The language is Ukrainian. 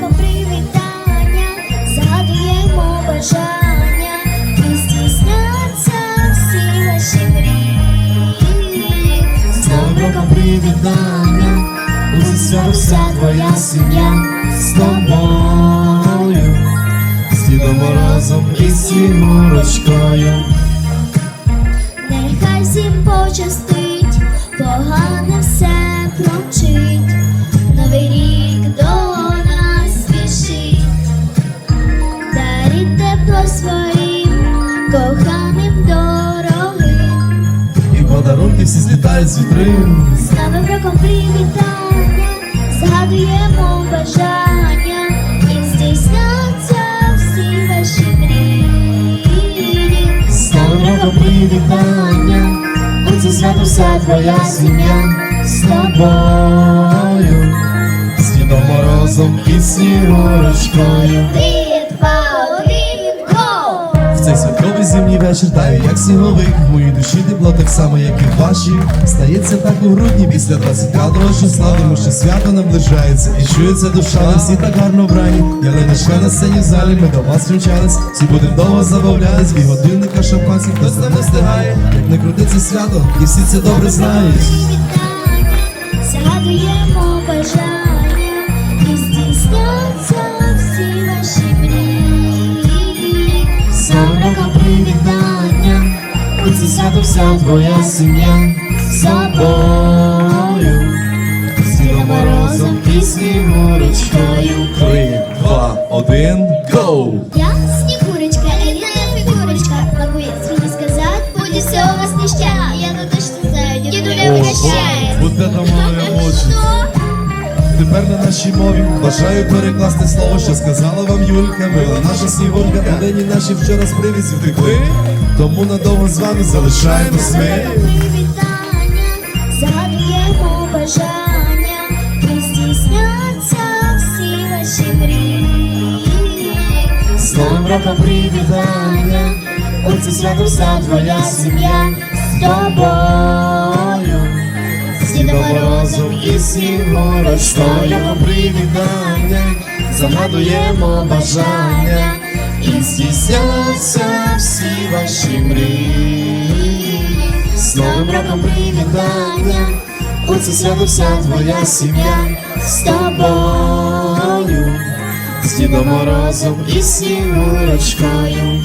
Дякую, привітання, згадуємо бажання і здійсняться всі наші мрії. З доброго привітання, уся вся твоя сім'я з тобою, Сідемо разом і сіморочкою. Нехай всім почастить. Злітають з вітрин. з новим роком привітання, згадуємо бажання і здійсняться всі ваші мрії. З Новим роком привітання, у це свято вся твоя сім'я з тобою, з Дідом Морозом і Снігурочкою. Цей святковий зимній вечір таю, як сніговик. В моїй душі тепло так само, як і в вашій. Стається так у грудні після 25 числа Тому що свято наближається. І чується душа Ми всі так гарно вбрані Я не лише на сцені в залі, ми до вас вручались Всі будем довго забавлятись Дві годинника шампанських, хтось нам не встигає. Як не крутиться свято, і всі це добре знають. Згадуємо бажання вся твоя сім'я з собою З Дідом Морозом і Снігурочкою Три, два, один, гоу! Я снігурочка, Еліна фігурочка. Могу я свені сказати, буде все у вас ніща. Я ну точно знаю, дідуля прощає. Вот это моє очі. Тепер на нашій мові бажаю перекласти слово, що сказала вам Юлька. Мила наша снігурка, олені наші вчора з привізі втекли. Тому надовго з вами залишаємось ми. Привітання, згадуємо бажання і здійсняться всі ваші мрії. З Новим роком привітання, у це свято вся твоя сім'я. З тобою, з Дідом Морозом і Снігурочкою привітання, загадуємо бажання і здійсняться всі ваші мрії. З Новим роком привітання, у це свято вся твоя сім'я з тобою, з Дідом Морозом і Снігурочкою.